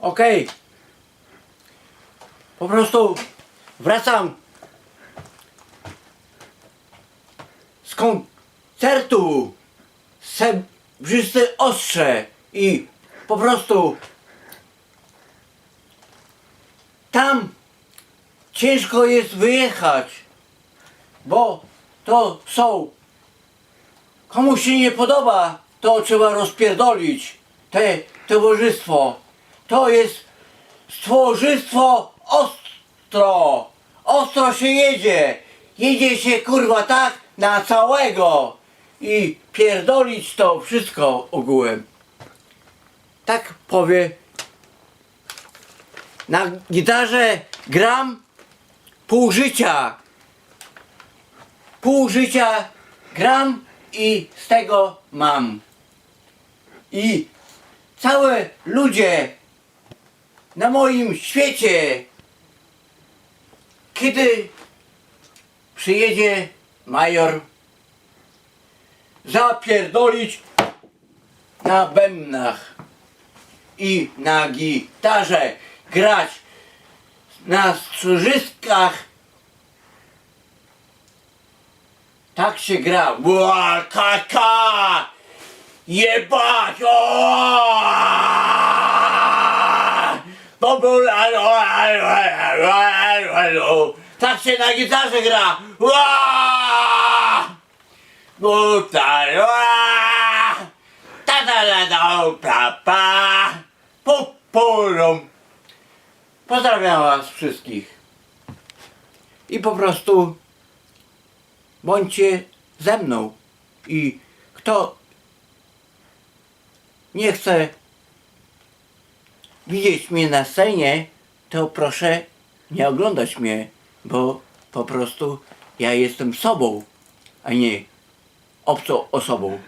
Okej. Po prostu wracam z koncertu Sebrzysty Ostrze i po prostu tam ciężko jest wyjechać, bo to są komuś się nie podoba, to trzeba rozpierdolić te towarzystwo. To jest stworzystwo ostro. Ostro się jedzie. Jedzie się kurwa tak na całego i pierdolić to wszystko ogółem. Tak powie. Na gitarze gram pół życia. Pół życia gram i z tego mam. I całe ludzie na moim świecie, kiedy przyjedzie major zapierdolić na bębnach i na gitarze grać na strzyżystkach tak się gra. Ła, kaka! Jebać! O! Tak się na gitarze gra. Ła! Ta ta ta ta pa pa. Pozdrawiam was wszystkich. I po prostu bądźcie ze mną. I kto nie chce widzieć mnie na scenie, to proszę nie oglądać mnie, bo po prostu ja jestem sobą, a nie obcą osobą.